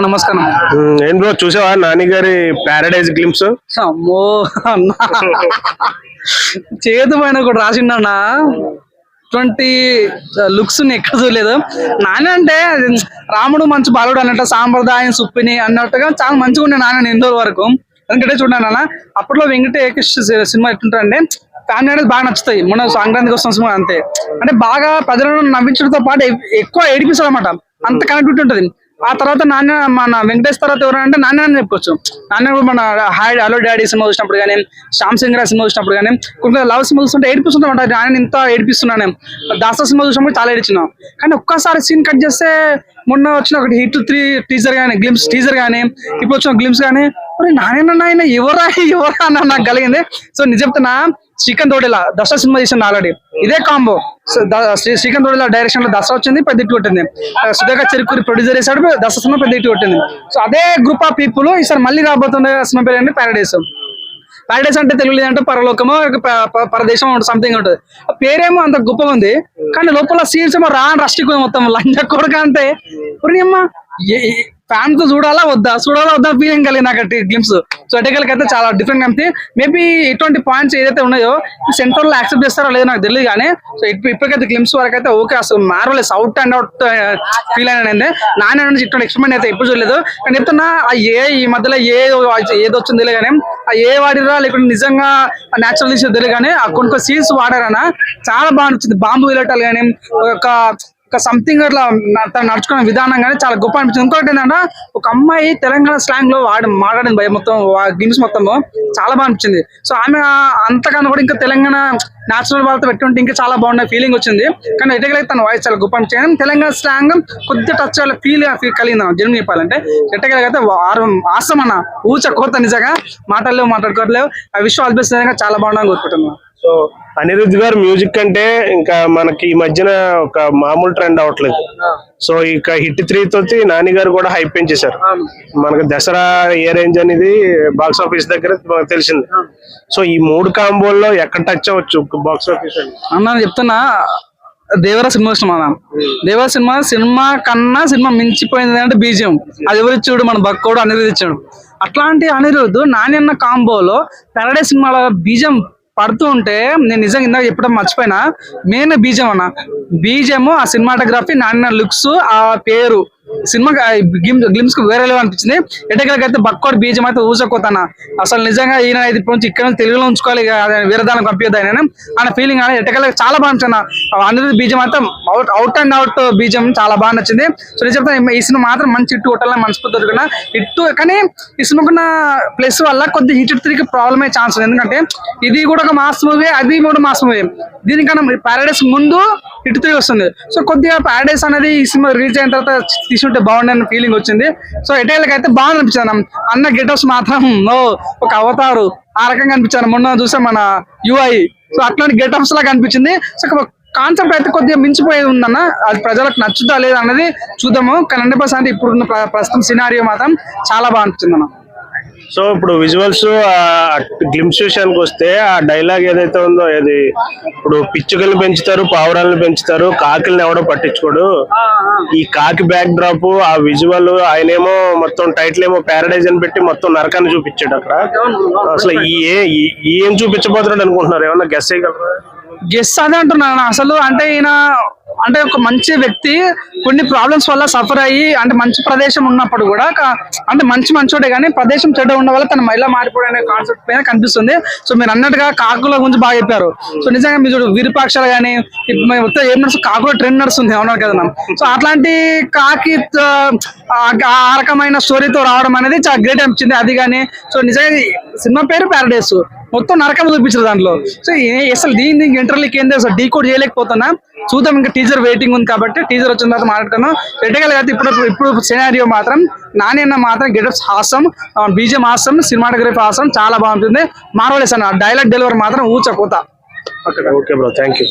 నమస్కారం. ఏం బ్రో చూసావా నాని గారి ప్యారడైజ్ గ్లిమ్స్ అమ్మో అన్నా. చేతు పైన ఒకటి రాసిండన్నా. ఇటువంటి లుక్స్ ఎక్కడ చూడలేదు. నాన్న అంటే రాముడు మంచి బాలుడు అన్నట్టు సాంప్రదాయం సుప్పిని అన్నట్టుగా చాలా మంచిగా ఉండే నాన్న ఎన్నో వరకు. ఎందుకంటే చూడండి అన్న అప్పట్లో వెంకటేష్ సినిమా ఎట్లుంటారంటే ఫ్యామిలీ అనేది బాగా నచ్చుతాయి. మొన్న సంక్రాంతికి వస్తున్న సినిమా అంతే. అంటే బాగా ప్రజలను నవ్వించడంతో పాటు ఎక్కువ ఏడిపిస్తారు అనమాట అంత కనెక్టివిటీ ఉంటుంది. ఆ తర్వాత నాన్న మన వెంకటేష్ తర్వాత ఎవరంటే నాన్న అని చెప్పొచ్చు నాన్న కూడా మన హాయ్ హలో డాడీ సినిమా చూసినప్పుడు కానీ శ్యామ్ సింగ్ రాజ్ సినిమా చూసినప్పుడు కానీ కొన్ని లవ్ సినిమా చూస్తుంటే ఏడిపిస్తుంటాం నాన్న ఇంత ఏడిపిస్తున్నాను. దాసా సినిమా చూసినప్పుడు చాలా ఏడిచినాం. కానీ ఒక్కసారి సీన్ కట్ చేస్తే మొన్న వచ్చిన ఒకటి హిట్ త్రీ టీజర్ కానీ గ్లిమ్స్ టీజర్ కానీ ఇప్పుడు వచ్చిన గ్లిమ్స్ కానీ మరి నాయన నాయన ఎవరా ఎవరా అన్న నాకు కలిగింది. సో నిజం చెప్తున్నా శ్రీకాంత్ తోడేలా దసరా సినిమా చేసింది ఆల్రెడీ. ఇదే కాంబో. శ్రీకాంత్ తోడేలా డైరెక్షన్లో దసరా వచ్చింది పెద్ద హిట్ కొట్టింది. సుధాకర్ చెరుకూరి ప్రొడ్యూసర్ చేశాడు దసరా సినిమా పెద్ద ఇటు కొట్టింది. సో అదే గ్రూప్ ఆఫ్ పీపుల్ ఈసారి మళ్ళీ రాబోతున్న సినిమా పేరు ఏంటి? ప్యారడైస్ ప్యారడైస్ అంటే తెలుగు లేదంటే పరలోకమో పరదేశం సంథింగ్ ఉంటుంది. ఆ పేరేమో అంత గొప్పగా ఉంది కానీ లోపల సీన్స్ ఏమో రా రష్టిక్ మొత్తం లంజ కొడుక అంటే పుణ్యమ్మ ఫ్యాన్తో చూడాలా వద్దా? చూడాలా వద్దా ఫీలింగ్ కలిగింది నాకు గ్లిమ్స్ సో అటెకల్కి అయితే చాలా డిఫరెంట్ కనిపి మేబీ ఇటువంటి పాయింట్స్ ఏదైతే ఉన్నాయో సెంట్రల్లో యాక్సెప్ట్ చేస్తారో లేదో నాకు తెలియదు కానీ సో ఇప్పుడు ఇప్పటికైతే గ్లిమ్స్ వరకు అయితే ఓకే అసలు మారలేదు అవుట్ అండ్ అవుట్ ఫీల్ అయినా నాన్న నుంచి ఇటువంటి ఎక్స్పెరిమెంట్ అయితే ఎప్పుడు చూడలేదు. కానీ చెప్తున్నా ఆ ఏ ఈ మధ్యలో ఏ ఏది వచ్చింది కానీ ఆ ఏ వాడిరా లేకుంటే నిజంగా న్యాచురల్ తీసేది తెలియదు కానీ ఆ కొన్ని కొన్ని సీన్స్ వాడారనా? చాలా బాగా అనిపించింది. బాంబు వెళ్ళటాలు కానీ ఒక సంథింగ్ అట్లా తను నడుచుకునే విధానం కానీ చాలా గొప్ప అనిపించింది. ఇంకొకటి ఏంటంటే ఒక అమ్మాయి తెలంగాణ స్లాంగ్లో వాడి మాట్లాడింది భయ మొత్తం గిమ్స్ మొత్తము. చాలా బాగా అనిపించింది. సో ఆమె అంతకన్నా కూడా ఇంకా తెలంగాణ నేచురల్ వాళ్ళతో పెట్టుంటే ఇంకా చాలా బాగుండే ఫీలింగ్ వచ్చింది. కానీ ఎటగలైతే తన వాయిస్ చాలా గొప్ప అనిపించింది. తెలంగాణ స్లాంగ్ కొద్దిగా టచ్ అయ్యే ఫీల్ కలిగింది జన్మ చెప్పాలంటే ఎట్టగలగైతే వారం ఆసం అన్న ఊచ కోత నిజంగా మాటలేవు మాట్లాడుకోవట్లేవు ఆ విషయం ఆల్బేస్ చాలా బాగుందని కోరుకుంటున్నాను. సో అనిరుద్ధ్ గారు మ్యూజిక్ అంటే ఇంకా మనకి ఈ మధ్యన ఒక మామూలు ట్రెండ్ అవట్లేదు సో ఇక హిట్ త్రీ తోటి నాని గారు కూడా హైప్ పెంచేశారు మనకు దసరా ఏ రేంజ్ అనేది బాక్స్ ఆఫీస్ దగ్గర మనకు తెలిసింది. సో ఈ మూడు కాంబోల్లో ఎక్కడ టచ్ అవ్వచ్చు బాక్స్ ఆఫీస్ అని? అన్న నేను చెప్తున్నా దేవర సినిమా ఇష్టం అన్న. దేవర సినిమా సినిమా కన్నా సినిమా మించిపోయింది అంటే బీజియం. అది ఎవరు ఇచ్చాడు? మన బక్కోడు అనిరుద్ధ్ ఇచ్చాడు. అట్లాంటి అనిరుద్ధ్ నాణ్యన్న కాంబోలో పెరడే సినిమాలో బీజం పడుతూ ఉంటే నేను నిజంగా ఇందాక చెప్పడం మర్చిపోయినా. మెయిన్ బీజం అన్న. బీజము ఆ సినిమాటోగ్రఫీ నాన్న లుక్స్ ఆ పేరు. సినిమా గ్లిమ్స్కు వేరే లేవు అనిపించింది. ఎటెక్కడికి అయితే బక్కోడి బీజం అయితే ఊసకోతాన అసలు నిజంగా ఈయన ఇది నుంచి ఇక్కడ నుంచి తెలుగులో ఉంచుకోవాలి వేరే దానికి పంపించద్దు ఆయన ఆయన ఫీలింగ్ అని ఎటకలకి చాలా బాగా నచ్చింది అందరి బీజం అయితే అవుట్ అవుట్ అండ్ అవుట్ బీజం చాలా బాగా నచ్చింది. సో నేను చెప్తాను ఈ సినిమా మాత్రం మంచి ఇట్టు కొట్టాలని మనస్ఫూర్తి దొరికిన ఇట్టు కానీ ఈ సినిమాకున్న ప్లస్ వల్ల కొద్ది హిట్ త్రీకి ప్రాబ్లమ్ అయ్యే ఛాన్స్ ఉంది. ఎందుకంటే ఇది కూడా ఒక మాస్ మూవీ అది కూడా మాస్ మూవీ దీనికన్నా ప్యారడైస్ ముందు హిట్ త్రీ వస్తుంది. సో కొద్దిగా ప్యారడైస్ అనేది ఈ సినిమా రిలీజ్ అయిన తర్వాత తీసుకుంటే బాగుండే ఫీలింగ్ వచ్చింది. సో ఎటైలకి అయితే బాగా అనిపించింది అన్న. గెటప్స్ మాత్రం ఒక అవతారు. ఆ రకంగా అనిపించాను మొన్న చూసాం మన యుఐ సో అట్లాంటి గెటప్స్ లాగా అనిపించింది. సో కాన్సెప్ట్ అయితే కొద్దిగా మించిపోయేది ఉందన్న అది ప్రజలకు నచ్చుతా లేదా అన్నది చూద్దాము. కానీ హండ్రెడ్ పర్సెంట్ ఇప్పుడున్న ప్ర- ప్రస్తుతం సినారియో మాత్రం చాలా బాగా అనిపించింది అన్న. సో ఇప్పుడు విజువల్స్ గ్లిమ్స్ విషయానికి వస్తే ఆ డైలాగ్ ఏదైతే ఉందో అది ఇప్పుడు పిచ్చుకల్ని పెంచుతారు పావురాలను పెంచుతారు కాకిల్ని ఎవడో పట్టించుకోడు. ఈ కాకి బ్యాక్ డ్రాప్ ఆ విజువల్ ఆయనేమో మొత్తం టైటిల్ ఏమో ప్యారడైజ్ అని పెట్టి మొత్తం నరకాన్ని చూపించాడు అక్కడ. అసలు ఈ ఏ- ఈ- ఈ ఏం చూపించబోతున్నాడు అనుకుంటున్నారు? ఏమన్నా గెస్ చేయగలరా? గెస్ అదే అంటున్నాను అసలు అంటే ఈయన అంటే ఒక మంచి వ్యక్తి కొన్ని ప్రాబ్లమ్స్ వల్ల సఫర్ అయ్యి అంటే మంచి ప్రదేశం ఉన్నప్పుడు కూడా అంటే మంచి మంచోడే కానీ ప్రదేశం చెడ్డ ఉండడం వల్ల తన మహిళ మారిపోయిన కాన్సెప్ట్ పైన కనిపిస్తుంది. సో మీరు అన్నట్టుగా కాకుల గురించి బాగా చెప్పారు. సో నిజంగా మీరు విరుపాక్షాలు కానీ మొత్తం ఏం నడుస్తుంది కాకుల ట్రెండ్ నడుస్తుంది అవునారు కదా సో అట్లాంటి కాకి ఆ- రకమైన స్టోరీతో రావడం అనేది చాలా గ్రేట్ అనిపించింది అది కానీ సో నిజంగా సినిమా పేరు ప్యారడైస్ మొత్తం నరకం చూపించారు దాంట్లో. సో ఏ- అసలు దీని దీనికి ఇంటర్లీక్ ఏంది? అసలు డీ కోడ్ చేయలేకపోతున్నా. చూద్దాం ఇంకా టీజర్ వెయిటింగ్ ఉంది కాబట్టి టీజర్ వచ్చిన తర్వాత మాట్లాడుకుందాం ఎటగల అయితే ఇప్పుడు ఇప్పుడు సినారియో మాత్రం. నాణ్యన్న మాత్రం గెటప్స్ హాసం బీజం హాసం సినిమాటోగ్రఫీ హాసం చాలా బాగుంటుంది. మార్వలెస్ అన్న డైలాగ్ డెలివరీ మాత్రం ఊచ కోత ఓకే బ్రో థ్యాంక్ యూ